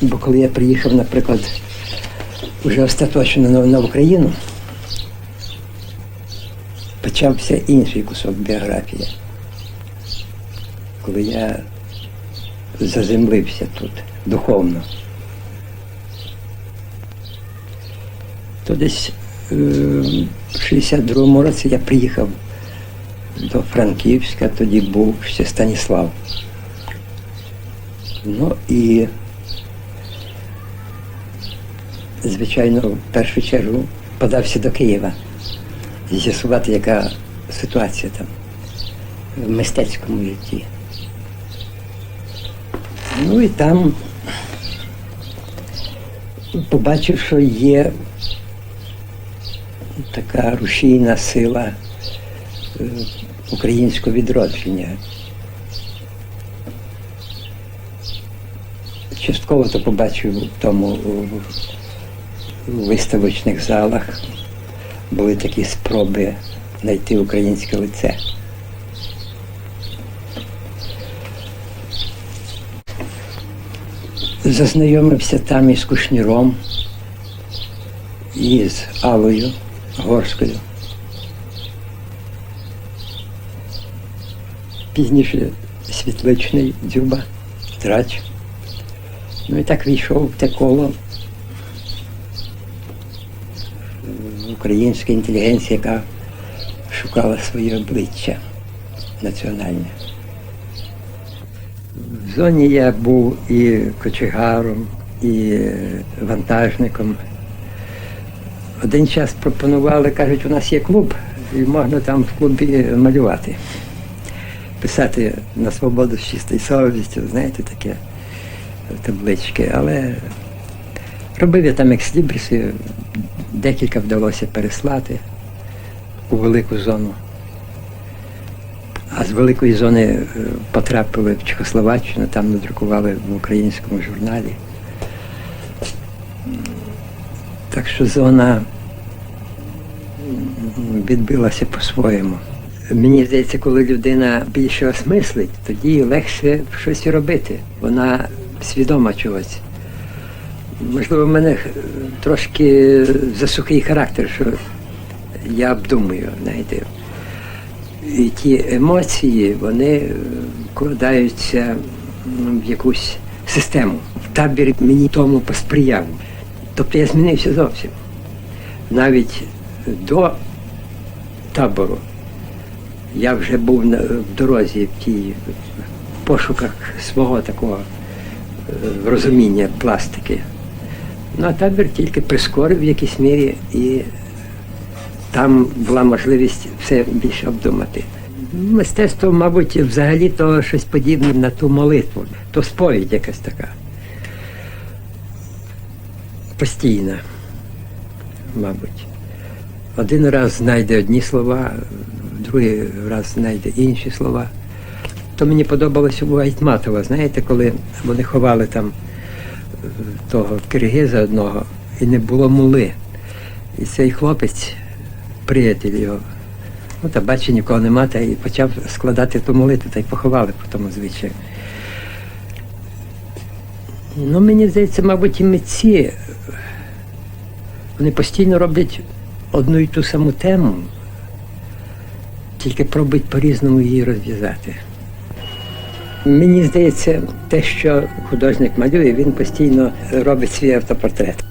Бо коли я приїхав, наприклад, вже остаточно на, на Україну, почався інший кусок біографії. Коли я заземлився тут духовно. То десь е, в 62-му році я приїхав до Франківська, тоді був ще Станіслав. Ну і, звичайно, в першу чергу подався до Києва з'ясувати, яка ситуація там в мистецькому житті. Ну і там побачив, що є така рушійна сила е, українського відродження. Частково то побачив в тому у, виставочних залах. Були такі спроби знайти українське лице. Зазнайомився там із Кушніром, і з Алою Горською. Пізніше Світличний, Дзюба, Трач. Ну і так війшов в те коло українська інтелігенція, яка шукала своє обличчя національне. В зоні я був і кочегаром, і вантажником. Один час пропонували, кажуть, у нас є клуб, і можна там в клубі малювати, писати на свободу з чистою совістю, знаєте, таке таблички. Але робив я там екслібриси, декілька вдалося переслати у велику зону. А з великої зони е, потрапили в Чехословаччину, там надрукували в українському журналі. Так що зона відбилася по-своєму. Мені здається, коли людина більше осмислить, тоді легше щось робити. Вона свідома чогось. Можливо, в мене трошки засухий характер, що я обдумую, знаєте. І ті емоції, вони вкладаються в якусь систему. Табір мені тому посприяв. Тобто я змінився зовсім. Навіть до табору я вже був в дорозі в тій в пошуках свого такого е, розуміння пластики. Ну, а табір тільки прискорив в якійсь мірі і там була можливість все більше обдумати. Мистецтво, мабуть, взагалі то щось подібне на ту молитву, то сповідь якась така. Постійна, мабуть. Один раз знайде одні слова, другий раз знайде інші слова. То мені подобалося у Айтматова, знаєте, коли вони ховали там того киргиза одного і не було мули. І цей хлопець, приятель його, ну та бачить, нікого нема, та і почав складати ту молитву, та й поховали по тому звичаю. Ну, мені здається, мабуть, і митці, вони постійно роблять одну і ту саму тему, тільки пробують по-різному її розв'язати. Мені здається, те, що художник малює, він постійно робить свій автопортрет.